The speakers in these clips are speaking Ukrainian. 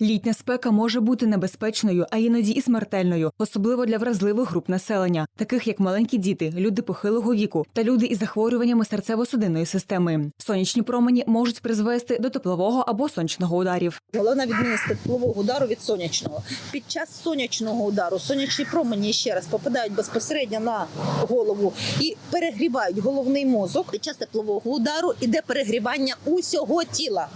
Літня спека може бути небезпечною, а іноді і смертельною, особливо для вразливих груп населення, таких як маленькі діти, люди похилого віку та люди із захворюваннями серцево-судинної системи. Сонячні промені можуть призвести до теплового або сонячного ударів. Головна відмінність теплового удару від сонячного. Під час сонячного удару сонячні промені ще раз попадають безпосередньо на голову і перегрівають головний мозок. Під час теплового удару іде перегрівання усього тіла.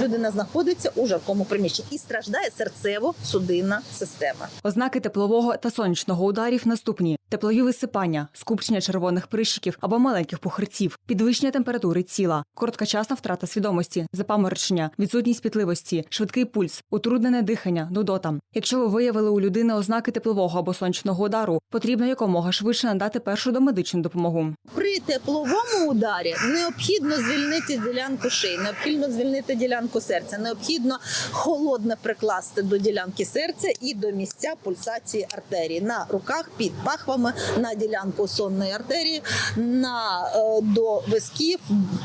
Людина знаходиться у жаркому приміщенні і страждає серцево-судинна система. Ознаки теплового та сонячного ударів наступні: теплові висипання, скупчення червоних прищиків або маленьких пухирців, підвищення температури тіла, короткочасна втрата свідомості, запаморочення, відсутність пітливості, швидкий пульс, утруднене дихання, нудота. Якщо ви виявили у людини ознаки теплового або сонячного удару, потрібно якомога швидше надати першу домедичну допомогу. При тепловому ударі необхідно звільнити ділянку шиї, необхідно звільнити ділянку серця, необхідно холодне прикласти до ділянки серця і до місця пульсації артерії на руках під пахвами, на ділянку сонної артерії, на е, до висків,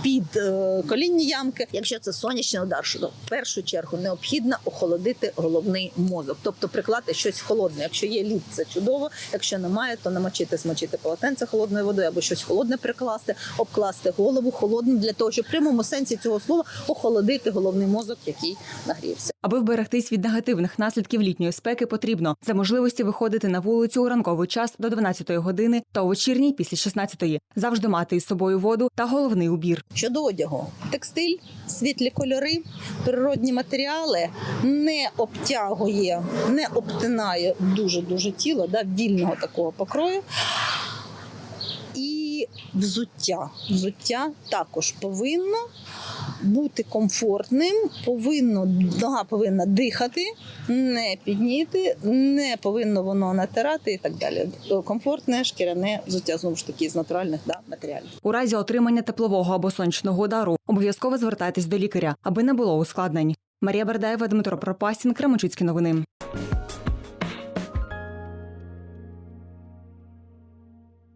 під е, колінні ямки. Якщо це сонячний удар, що в першу чергу необхідно охолодити головний мозок, тобто приклати щось холодне. Якщо є лід, це чудово. Якщо немає, то намочити, смочити полотенце холодною водою або щось холодне прикласти, обкласти голову холодним для того, щоб в прямому сенсі цього слова охолодити головний мозок, який нагрівся. Аби вберегтись від негативних наслідків літньої спеки, потрібно за можливості виходити на вулицю у ранковий час до 12 години та у вечірній після 16 завжди мати із собою воду та головний убір. Щодо одягу, текстиль, світлі кольори, природні матеріали не обтягує, не обтинає дуже дуже тіло да, вільного такого покрою. І взуття. Взуття також повинно бути комфортним, повинно нога повинна дихати, не підніти, не повинно воно натирати і так далі. Комфортне шкіряне взуття знову ж таки з натуральних да, матеріалів. У разі отримання теплового або сонячного удару обов'язково звертайтесь до лікаря, аби не було ускладнень. Марія Бердаєва, Дмитро Пропастін, Кременчуцькі новини.